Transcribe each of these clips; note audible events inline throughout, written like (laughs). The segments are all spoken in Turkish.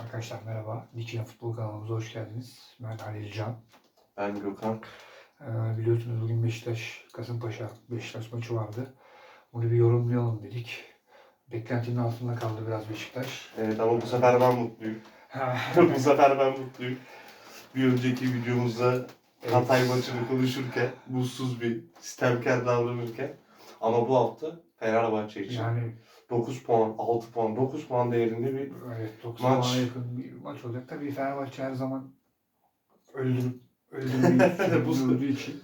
Arkadaşlar merhaba. Dikine Futbol kanalımıza hoş geldiniz. Ben Halil Can. Ben Gökhan. Ee, biliyorsunuz bugün Beşiktaş, Kasımpaşa Beşiktaş maçı vardı. Bunu bir yorumlayalım dedik. Beklentinin altında kaldı biraz Beşiktaş. Evet ama bu sefer ben mutluyum. (laughs) bu sefer ben mutluyum. Bir önceki videomuzda Hatay maçını konuşurken, mutsuz bir sistemkar davranırken ama bu hafta Fenerbahçe için yani 9 puan, 6 puan, 9 puan değerinde bir evet 90 Maç. puana yakın bir maç olacak. Tabii Fenerbahçe her zaman öldürüp sürdürdüğü (laughs) için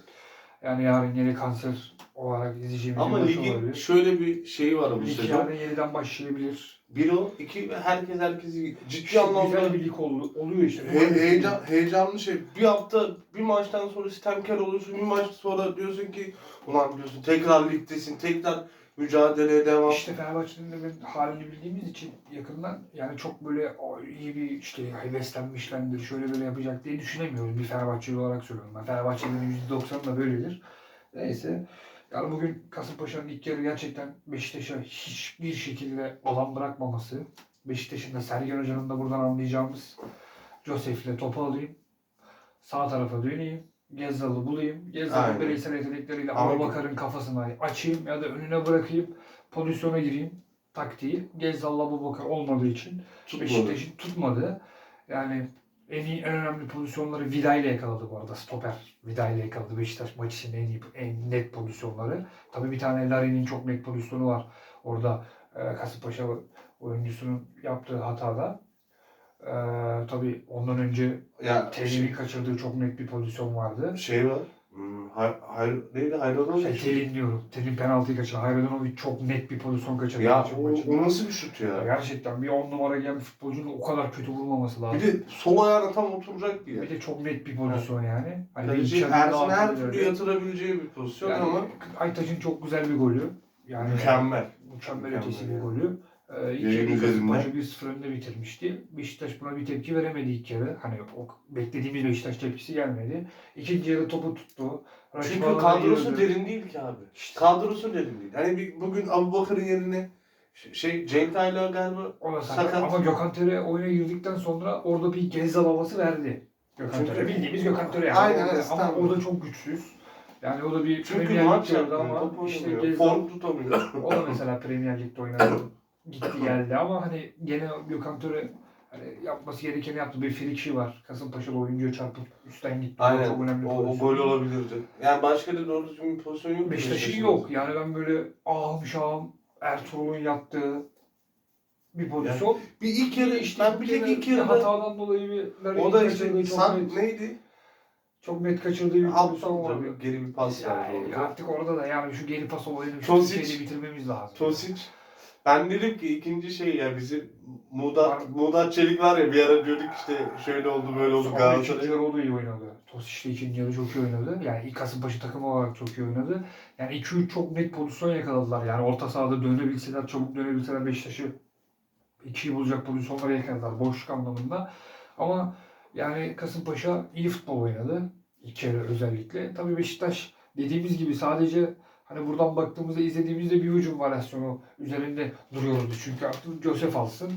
yani yarın yine kanser olarak izleyeceğimiz ama bir maç ligin olabilir. şöyle bir şeyi var bu Lig sezon. yarın yeniden başlayabilir. Bir o, iki herkes herkesi ciddi anlamda güzel bir lig oldu, oluyor işte. He- heyecan, heyecanlı şey. Bir hafta bir maçtan sonra sistemkar oluyorsun. Bir maç sonra diyorsun ki ulan diyorsun tekrar ligdesin. Tekrar mücadeleye devam. İşte Fenerbahçe'nin de ben halini bildiğimiz için yakından yani çok böyle iyi bir işte heveslenmişlendir, şöyle böyle yapacak diye düşünemiyoruz. Bir Fenerbahçeli olarak söylüyorum ben. Fenerbahçelilerin %90'ı da böyledir. Neyse. Yani bugün Kasımpaşa'nın ilk yarı gerçekten Beşiktaş'a hiçbir şekilde alan bırakmaması. Beşiktaş'ın da Sergen Hoca'nın da buradan anlayacağımız Josef'le topu alayım. Sağ tarafa döneyim. Gezzal'ı bulayım. Gezzal'ın Aynen. bireysel yetenekleriyle Ama- Abubakar'ın kafasına açayım ya da önüne bırakayım. Pozisyona gireyim taktiği. Gezzal'la Abubakar olmadığı için Tutmadı. Beşiktaş'ın tutmadı. Yani en iyi, en önemli pozisyonları Vida ile yakaladı bu arada. Stoper Vida ile yakaladı. Beşiktaş maç içinde en iyi, en net pozisyonları. Tabii bir tane Larin'in çok net pozisyonu var. Orada e, Kasımpaşa oyuncusunun yaptığı hatada. E, tabii ondan önce Ya Terim'in kaçırdığı çok net bir pozisyon vardı. şey var. Hmm, hay, hay, neydi? Hayrola Şey, Terim diyorum. Terim penaltıyı kaçırdı. Hayradanovic çok net bir pozisyon kaçırdı. Ya o, o nasıl bir şut ya? Gerçekten bir on numara gelen bir futbolcunun o kadar kötü vurmaması lazım. Bir de sol ayağına tam oturacak diye. Bir de çok net bir pozisyon yani. Hani Kaleci benim her, türlü yatırabileceği bir pozisyon Yani ama Aytaç'ın çok güzel bir golü. Yani mükemmel. mükemmel Mükemmel ötesi bir yani. golü. İlk Yayın üzerinden. Kasımpaşa 1-0 önde bitirmişti. Beşiktaş buna bir tepki veremedi ilk yarı. Hani o beklediğimiz Beşiktaş tepkisi gelmedi. İkinci yarı topu tuttu. Rakip Çünkü kadrosu yürüdü. derin değil ki abi. İşte. Kadrosu derin değil. Hani bir, bugün Abu Bakır'ın yerine şey Cenk Ayla galiba O da sakat. Ama Gökhan Töre oyuna girdikten sonra orada bir Gezzal havası verdi. Gökhan Töre. Bildiğimiz Gökhan Töre. Yani. Aynen, evet, ama tamam. o da çok güçsüz. Yani o da bir çünkü Premier maç Lig gördü yapmıyor, ama işte form tutamıyor. o da mesela Premier Lig'de oynadı. (coughs) Gitti geldi ama hani gene Gökhan Töre hani yapması gerekeni yaptı. Bir frikşi var. Kasımpaşalı oyuncuya çarpıp üstten gitti. Aynen. Çok önemli O, o gol olabilirdi. Yani başka da doğru düzgün bir pozisyon yok. Beşiktaş'ın yok. Yani ben böyle ağım şahım Ertuğrul'un yaptığı bir pozisyon. Bir ilk yarı işte ben bir tek ilk yarıda hatadan dolayı bir o da işte çok net, neydi? çok net kaçırdığı bir pozisyon tabii geri bir pas Yani orada. artık orada da yani şu geri pas olayını şeyde bitirmemiz lazım. Tosic. Ben dedim ki ikinci şey ya bizim Muğdat, Var. Muğdat Çelik var ya bir ara diyorduk işte şöyle oldu böyle oldu Sonra ikinci Galatasaray. yarı o da iyi oynadı. Tosic de ikinci yarı çok iyi oynadı. Yani ilk Kasımpaşa takımı olarak çok iyi oynadı. Yani 2-3 çok net pozisyon yakaladılar. Yani orta sahada dönebilseler, çabuk dönebilseler Beşiktaş'ı 2'yi bulacak pozisyonlara yakaladılar boşluk anlamında. Ama yani Kasımpaşa iyi futbol oynadı. İlk yarı özellikle. Tabii Beşiktaş dediğimiz gibi sadece hani buradan baktığımızda izlediğimizde bir hücum varyasyonu üzerinde duruyoruz. Çünkü artık Josef alsın.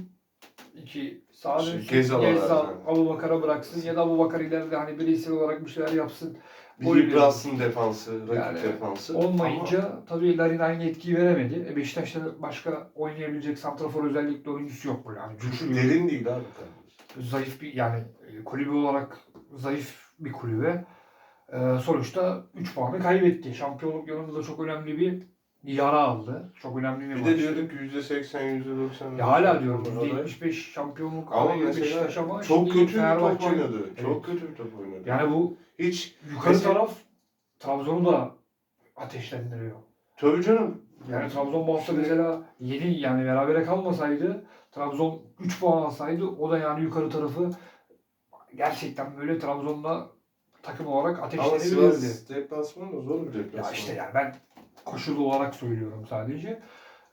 İki sağ dönsün. Gezal yani. Abu Bakar'a bıraksın ya da Abu Bakar ileride hani bireysel olarak bir şeyler yapsın. Bir yıpratsın defansı, rakip Yani defansı. Olmayınca tabii Larin aynı etkiyi veremedi. E Beşiktaş'ta başka oynayabilecek santrafor özellikle oyuncusu yok böyle. Hani Çünkü derin değil abi. zayıf bir yani e, kulübü olarak zayıf bir kulübe. E, sonuçta 3 puanı kaybetti. Şampiyonluk yolunda da çok önemli bir yara aldı. Çok önemli bir, Bir maçtı. de diyorduk %80, %90. Ya hala diyorum Aday. %75 şampiyonluk Ama Beşiktaş ama çok kötü bir top oynadı. Evet. Çok kötü bir top oynadı. Yani bu Hiç yukarı Mesela- taraf Trabzon'u da ateşlendiriyor. tabii canım. Yani Trabzon bu hafta mesela yeni yani berabere kalmasaydı Trabzon 3 puan alsaydı o da yani yukarı tarafı gerçekten böyle Trabzon'da takım olarak Ama ateşlenebilirdi. Sivas deplasmanı da zor bir deplasman. Ya işte yani ben koşulu olarak söylüyorum sadece.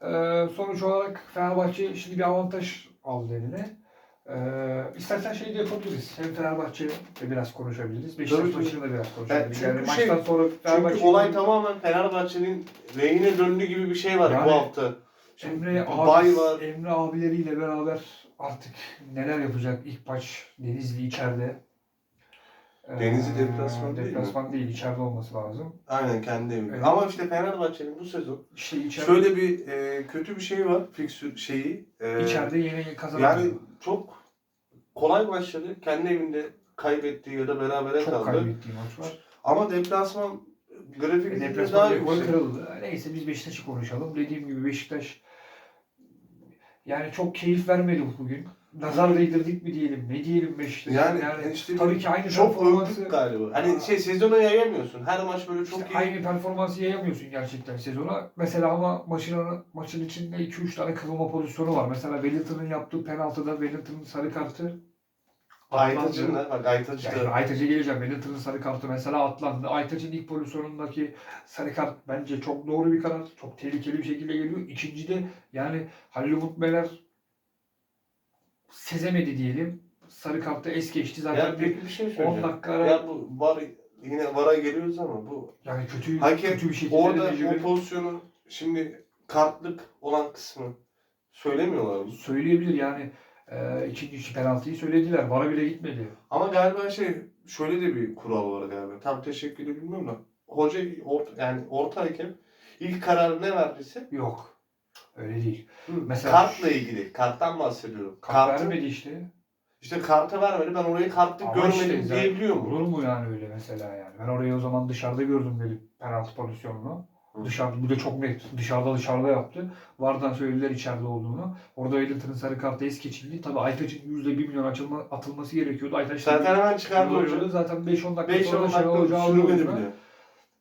Ee, sonuç olarak Fenerbahçe şimdi bir avantaj aldı eline. Ee, istersen şey de yapabiliriz. Hem Fenerbahçe de biraz konuşabiliriz. Beşiktaş maçını da biraz konuşabiliriz. çünkü yani şey- maçtan sonra Fenerbahçe... Çünkü olay tamamen Fenerbahçe'nin lehine döndü gibi bir şey var Yani- bu hafta. Emre, abi, var. Emre abileriyle beraber artık neler yapacak ilk maç Denizli içeride. Ee, Denizli deplasman değil mi? Deplasman değil, içeride olması lazım. Aynen kendi evi. Evet. Ama işte Fenerbahçe'nin bu sezon İşte içeride, şöyle bir e, kötü bir şey var. Fiksür şeyi. E, içeride yeni kazanamıyor. yani çok kolay başladı. Kendi evinde kaybettiği ya da berabere çok kaldı. kaybettiği maç var. Ama deplasman grafik daha Deplasman rekor yüksek. kırıldı. Neyse biz Beşiktaş'ı konuşalım. Dediğim gibi Beşiktaş yani çok keyif vermedi bugün. Nazar değdirdik mi diyelim, ne diyelim Beşiktaş? Yani, işte tabii ki aynı çok performansı galiba. Hani şey sezona yayamıyorsun. Her maç böyle çok İşte iyi. aynı performansı yayamıyorsun gerçekten sezona. Mesela ama maçın maçın içinde 2-3 tane kırılma pozisyonu var. Mesela Wellington'ın yaptığı penaltıda Wellington'ın sarı kartı Aytaç'ın da bak Aytaç yani da Aytaç'a geleceğim. Wellington'ın sarı kartı mesela atlandı. Aytaç'ın ilk pozisyonundaki sarı kart bence çok doğru bir karar. Çok tehlikeli bir şekilde geliyor. İkincide yani Halil Umut Meler sezemedi diyelim. Sarı kartı es geçti. Zaten ya bir bir şey 10 söyleyeceğim. dakika ara Ya bu var yine vara geliyoruz ama bu yani kötü Hakem kötü bir şekilde orada o pozisyonu şimdi kartlık olan kısmı söylemiyorlar mı? söyleyebilir yani e, ikinci penaltıyı söylediler. Vara bile gitmedi. Ama galiba şey şöyle de bir kural var galiba. Tam teşekkür bilmiyorum da. Hoca orta, yani orta hakem ilk kararı ne verdiyse Yok. Öyle değil. Mesela- kartla ilgili. Karttan bahsediyorum. Kart Kartı, vermedi işte. işte kartı vermedi. Ben orayı kartlık Ama görmedim işte diyebiliyor mu? Olur mu yani öyle mesela yani? Ben orayı o zaman dışarıda gördüm böyle penaltı pozisyonunu. Hı. Dışarıda, bu da çok net. Dışarıda dışarıda yaptı. Vardan söylediler içeride olduğunu. Orada Wellington'ın sarı kartı es geçildi. Tabii Aytaç'ın %1 milyon açılma, atılması gerekiyordu. Aytaç Zaten hemen çıkardı bir- hoca. Zaten 5-10 dakika 5-10 sonra oyuna. bile.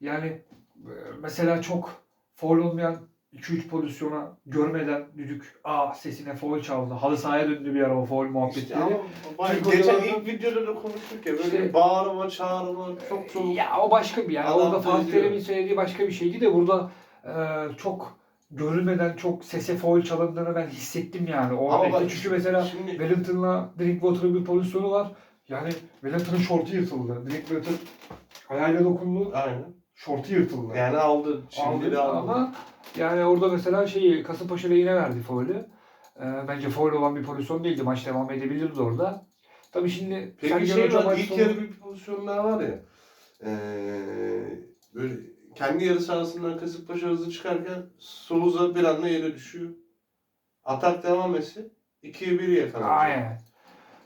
Yani e, mesela çok foul olmayan 2-3 pozisyona görmeden düdük a sesine foul çaldı. Halı sahaya döndü bir ara o foul muhabbetleri. İşte ama geçen ilk videoda da konuştuk ya böyle İşte- bağırma çağırma çok çok Ya o başka bir yani. Adam Orada Fatih. Terim'in söylediği başka bir şeydi de burada e, çok görülmeden çok sese foul çalındığını ben hissettim yani. O Ama bak- çünkü mesela şimdi Wellington'la Drinkwater'ın bir pozisyonu var. Yani Wellington'ın şortu yırtıldı. Drinkwater ayağıyla dokundu. aynen. Şortu yırtıldı. Yani aldı şimdi Aldı de aldı. ama yani orada mesela şeyi Kasımpaşa lehine verdi faulü. Ee, bence faul olan bir pozisyon değildi. Maç devam edebilirdi orada. Tabii şimdi Peki şey var ilk sonu- yarı bir pozisyonlar var ya. Eee böyle kendi yarı sahasından Kasımpaşa hızlı çıkarken Souza bir anda yere düşüyor. Atak devam etse 2'ye 1 yakalanacak. Aynen.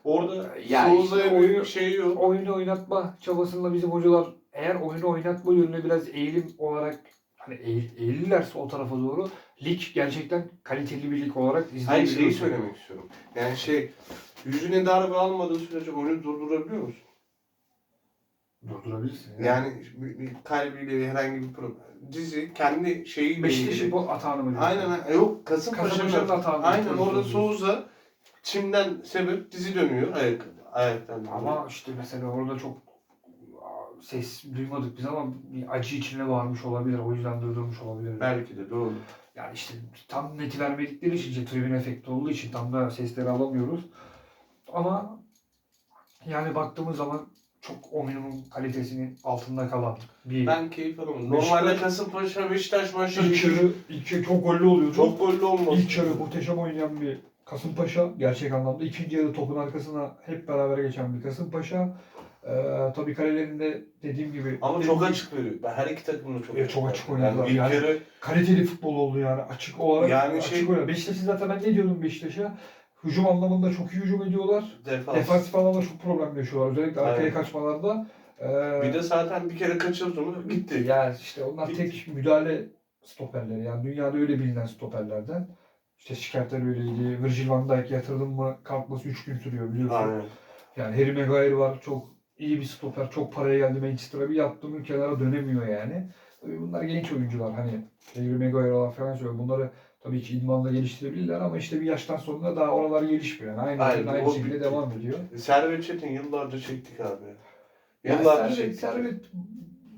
Orada Ya Souza'ya işte oyun- bir şey yok. Oyunu oynatma çabasında bizim hocalar eğer oyunu oynatma yönüne biraz eğilim olarak hani eğil, eğilirlerse o tarafa doğru lig gerçekten kaliteli bir lig olarak Hayır izleyebiliyoruz. şeyi söylemek istiyorum. Yani şey yüzüne darbe almadığı sürece oyunu durdurabiliyor musun? Durdurabilirsin. Yani bir, bir kalbiyle herhangi bir problem. Dizi kendi şeyiyle Beşiktaş'ın bu atağını mı? Aynen aynen. yok Kasımpaşa'nın atağını Aynen orada Souza çimden sebep dizi dönüyor ayak ayaktan. Ama işte mesela orada çok ses duymadık biz ama bir acı içinde varmış olabilir. O yüzden durdurmuş olabilir. belki de doğru. Yani işte tam neti vermedikleri için, işte tribün efekti olduğu için tam da sesleri alamıyoruz. Ama yani baktığımız zaman çok oyunun kalitesinin altında kalan bir Ben keyif alamadım. Normalde Kasımpaşa Beşiktaş maçları ilk yarı, ilk yarı çok gollü oluyor. çok gollü olmaz. İlk yarı muhteşem oynayan bir Kasımpaşa gerçek anlamda. İkinci yarı topun arkasına hep beraber geçen bir Kasımpaşa. Ee, tabii kalelerinde dediğim gibi Ama çok açık veriyor. Ben her iki takım da çok Evet, çok açık oynadılar. Yani Yani- yarı kaliteli futbol oldu yani açık olarak Yani açık şey- oynadı. Beşiktaş'ı zaten ben ne diyordum Beşiktaş'a? Hücum anlamında çok iyi hücum ediyorlar. defans. Defansif anlamda çok problem yaşıyorlar. Özellikle arkaya Aynen. kaçmalarda. Ee, Bir de zaten bir kere kaçırdı mı gitti. yani işte onlar Gitti. tek müdahale stoperleri. Yani dünyada öyle bilinen stoperlerden. İşte şikayetler öyleydi. Virgil van Dijk yatırdın mı kalkması 3 gün sürüyor biliyorsun. Aynen. Yani Harry Maguire var. Çok iyi bir stoper. Çok paraya geldi Manchester'a. Bir yaptı mı kenara dönemiyor yani. Tabii bunlar genç oyuncular. Hani Harry Maguire falan söylüyor. Bunları tabii ki idmanla geliştirebilirler ama işte bir yaştan sonra daha oralar gelişmiyor. Yani aynı, Aynen, aynı şekilde bitti. devam ediyor. Servet Çetin yıllarca çektik abi. Yani Yıllarca Servet, çektik. Servet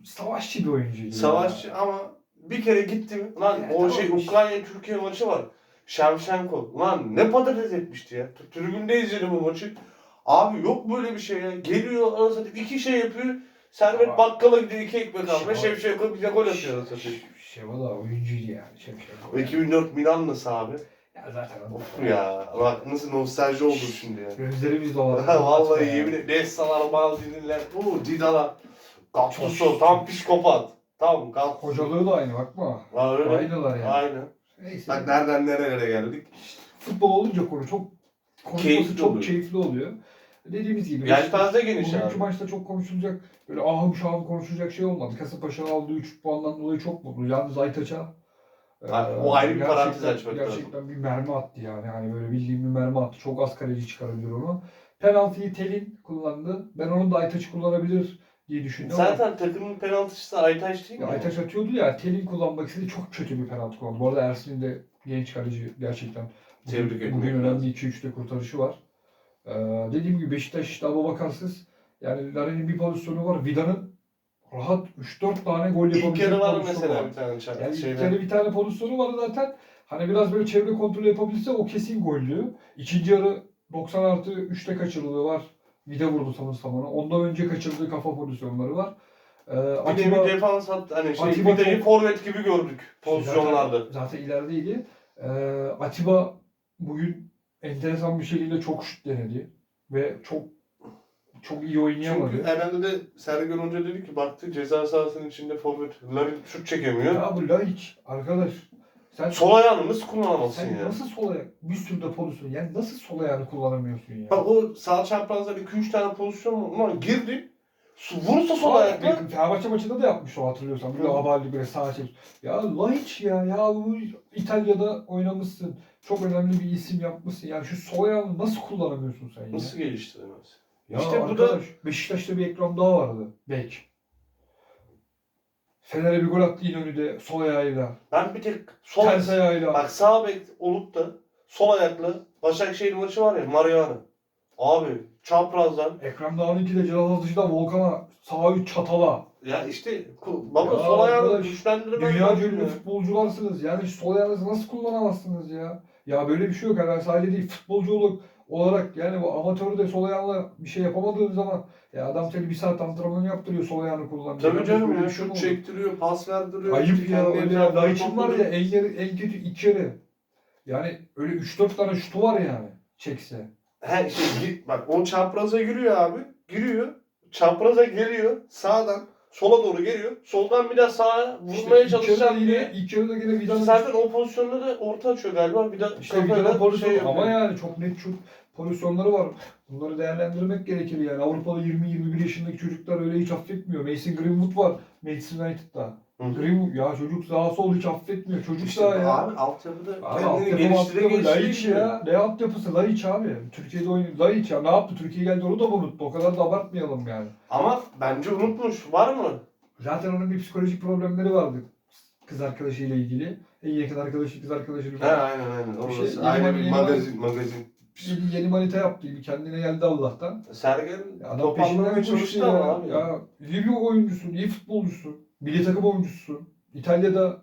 savaşçı bir oyuncuydu. Savaşçı ama bir kere gitti mi? Lan Yani o tamam şey işte. Ukrayna Türkiye maçı var. Şevşenko. Lan ne patates etmişti ya. Tribünde izledim o maçı. Abi yok böyle bir şey ya. Geliyor arasında iki şey yapıyor. Servet Ama- bakkala gidiyor iki ekmek almaya. Şeva- Şevşenko bize gol atıyor arasında. Şeva da oyuncuydu yani. Şevşenko. O 2004 Milanlısı abi. Ya zaten. Of ya. Bak nasıl nostalji oldu şimdi ya. Gözlerimiz dolar. (laughs) Vallahi yemin ederim. Nestalar, Maldini'ler, bu Didala, Gattuso tam psikopat. Tamam Gattuso. Hocalığı da aynı bakma. Ha, öyle. Aynılar yani. Aynen. Neyse. Bak nereden nerelere geldik. Futbol olunca konu çok konuşması Keyifli çok oluyor. keyifli oluyor. Dediğimiz gibi. Yelpaze geniş Bugünkü abi. maçta çok konuşulacak, böyle ahım şahım konuşulacak şey olmadı. Kasımpaşa'nın aldığı 3 puandan dolayı çok mutlu. Yalnız Aytaç'a Ha, o ayrı bir gerçekten- parantez açmak lazım. Gerçekten bir mermi attı yani. Hani böyle bildiğim bir mermi attı. Çok az kaleci çıkarabilir onu. Penaltıyı Telin kullandı. Ben onun da Aytaç'ı kullanabilir diye düşündüm ama Zaten takımın penaltıcısı Aytaç değil mi? ya Aytaç atıyordu ya Telin kullanmak istedi. Çok kötü bir penaltı kullandı. Bu arada Ersin'in de genç kaleci gerçekten Tebrik bugün, etmek bugün önemli 2-3'te kurtarışı var. Ee, dediğim gibi Beşiktaş işte Abubakarsız yani Larin'in bir pozisyonu var. Vida'nın rahat 3-4 tane gol İlk yapabilecek yarı var pozisyonu mesela var. bir tane çay. Yani ilk şeyden. yarı bir tane pozisyonu var zaten. Hani biraz böyle çevre kontrolü yapabilse o kesin gollü. İkinci yarı 90 artı 3'te kaçırıldığı var. Vida vurdu sanırsam ona. Ondan önce kaçırdığı kafa pozisyonları var. Ee, Bir de Atiba- bir defans hat hani şey Atiba Vida'yı çok- forvet gibi gördük pozisyonlarda. Zaten, zaten ilerideydi. Ee, Atiba bugün enteresan bir şekilde çok şut denedi. Ve çok çok iyi oynayamadı. Çünkü herhalde Sergen Hoca dedi ki baktı ceza sahasının içinde forvet Larin şut çekemiyor. Ya bu Laiç arkadaş sen Sol ayağını nasıl kullanamazsın sen ya? nasıl sol ayak bir sürü de pozisyon yani nasıl sol ayağını kullanamıyorsun ya? Bak o sağ çaprazda 2-3 tane pozisyon var. Ulan girdi. Vurursa sol ayakla. Fenerbahçe maçında da yapmış o hatırlıyorsan. Böyle Hı. aballi böyle sağa çek. Ya Laiç ya ya bu İtalya'da oynamışsın. Çok önemli bir isim yapmışsın. Yani şu sol ayağını nasıl kullanamıyorsun sen ya? Nasıl geliştiremez? Ya İşte bu da- Beşiktaş'ta bir ekran daha vardı. Bek. Fener'e bir gol attı İnönü'de sol ayağıyla. Ben bir tek sol Ters ayağıyla. Bak sağ bek olup da sol ayakla Başakşehir maçı var ya Mariano. Abi çaprazdan Ekrem Dağ'ınki de Celal Hazırcı'da Volkan'a sağ üç çatala. ya işte ku- baba Ya sol ayağını arkadaş, güçlendirmez. Dünya lazım ya. futbolcularsınız. Yani sol ayağınızı nasıl kullanamazsınız ya? Ya böyle bir şey yok. Yani sadece değil futbolculuk olarak yani bu amatörde sol ayağıyla bir şey yapamadığın zaman ya adam seni bir saat antrenman yaptırıyor sol ayağını kullanıyor. Tabii Böyle canım bir ya şey mi şut olur? çektiriyor, pas verdiriyor. Ayıp ya kendi öyle ya. Daiç'in var ya topluyor. en, yarı, en kötü iki yarı. Yani öyle 3-4 tane şutu var yani çekse. He şey git bak o çapraza giriyor abi. Giriyor. Çapraza geliyor. Sağdan sola doğru geliyor. Soldan bir daha sağa vurmaya İşte çalışan yarıda diye. yine, ilk yarıda yine Vida'nın Zaten o pozisyonda da orta açıyor galiba. Bir de işte Vida'nın pozisyonu yapıyor. ama yani çok net şut pozisyonları var. Bunları değerlendirmek gerekir yani. Avrupa'da 20-21 yaşındaki çocuklar öyle hiç affetmiyor. Mason Greenwood var Manchester United'da. Greenwood ya çocuk sağa sol hiç affetmiyor. Çocuk İşte daha ya. abi altyapıda Abi kendini geliştire geliştire ya. Ne altyapısı Laiç abi. Türkiye'de oynuyor. Laiç ya. Ne yaptı? Türkiye geldi onu da mı unuttu? O kadar da abartmayalım yani. Ama bence unutmuş. Var mı? Zaten onun bir psikolojik problemleri vardı. Kız arkadaşıyla ilgili. En yakın arkadaşı kız arkadaşı. He aynen aynen. Bir şey, mani- bir magazin. magazin. Yeni, yeni manita yaptı. Bir kendine geldi Allah'tan. Sergen Ya Adam toparlamaya çalıştı ya. ama abi. Ya iyi bir oyuncusun, iyi futbolcusun. Milli takım oyuncusun. İtalya'da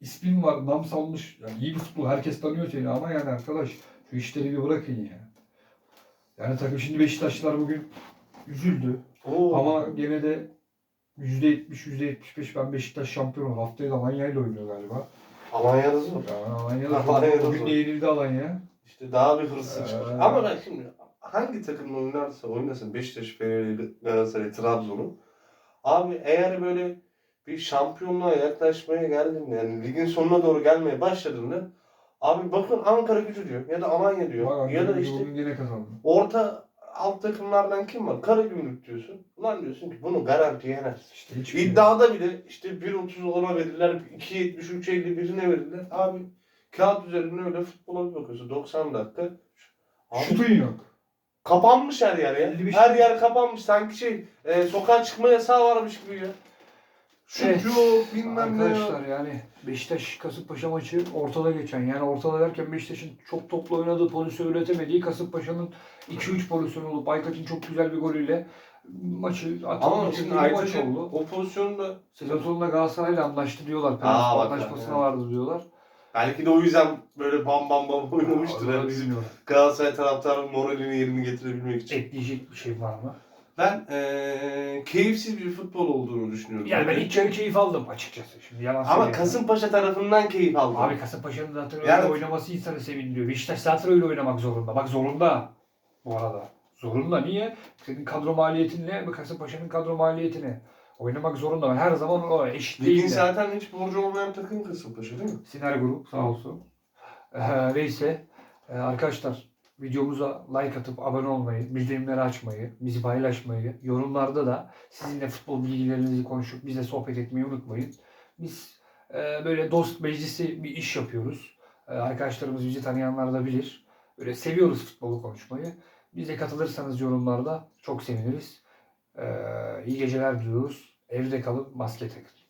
ismin var, nam salmış. Yani iyi bir futbol, herkes tanıyor seni ama yani arkadaş şu işleri bir bırakın ya. Yani takım şimdi Beşiktaşlılar bugün üzüldü. Oo. Ama gene de %70, %75 ben Beşiktaş şampiyon olur. Haftaya da Alanya ile oynuyor galiba. Alanya'da zor. Yani Alanya'da Alanya'da bugün zor. de yenildi Alanya. İşte daha bir hırslı çıkar. Ee. Ama ben şimdi hangi takımla oynarsa oynasın Beşiktaş, Fener'i, Galatasaray, Trabzon'u. Abi eğer böyle bir şampiyonluğa yaklaşmaya geldiğinde yani ligin sonuna doğru gelmeye başladığında abi bakın Ankara gücü diyor ya da Alanya diyor Bak, ya da işte yine kazandı. orta alt takımlardan kim var? Karagümrük diyorsun. Ulan diyorsun ki bunu garanti yenersin. İşte hiç İddiada bile işte 1.30 olana verirler, 2.73 birine verirler. Abi kağıt üzerinde öyle futbola bir bakıyorsun 90 dakika. Abi, Şutun yok. Kapanmış her yer ya. 55 Her yer kapanmış. Sanki şey e, sokağa çıkma yasağı varmış gibi ya. Şut Evet. yok bilmem ne yok. Arkadaşlar yani Beşiktaş Kasımpaşa maçı ortada geçen yani ortada derken Beşiktaş'ın çok toplu oynadığı pozisyon üretemediği Kasımpaşa'nın 2-3 pozisyon olup Aykaç'ın çok güzel bir golüyle maçı Ama atılmış şimdi bir maç Aytaç'ın oldu. o pozisyonda Sezon sonunda Galatasaray'la anlaştı diyorlar. Aa, bak anlaşmasına ya. vardı diyorlar. Belki de o yüzden böyle bam bam bam oynamıştır. Yani bizim. Galatasaray taraftarının moralini yerini getirebilmek için. Ekleyecek bir şey var mı? Ben eee, keyifsiz bir futbol olduğunu düşünüyorum. Yani ben yarı keyif aldım açıkçası. Şimdi yalan Ama. Kasımpaşa tarafından keyif aldım. Abi Kasımpaşa'nın zaten öyle Yani- oynaması insanı sevindiriyor. Beşiktaş zaten öyle oynamak zorunda. Bak zorunda bu arada. Zorunda. Niye? Senin kadro maliyetin ne? Bu Kasımpaşa'nın kadro maliyetini. Oynamak zorunda. Her zaman o eşit Ligin zaten hiç borcu olmayan takım Kasımpaşa değil mi? Siner Grup sağ olsun. Ee, neyse Ee, arkadaşlar videomuza like atıp abone olmayı, bildirimleri açmayı, bizi paylaşmayı, yorumlarda da sizinle futbol bilgilerinizi konuşup bize sohbet etmeyi unutmayın. Biz e, böyle dost meclisi bir iş yapıyoruz. E, arkadaşlarımız bizi tanıyanlar da bilir. Böyle seviyoruz futbolu konuşmayı. Bize katılırsanız yorumlarda çok seviniriz. E, iyi geceler diliyoruz. Evde kalın, maske takın.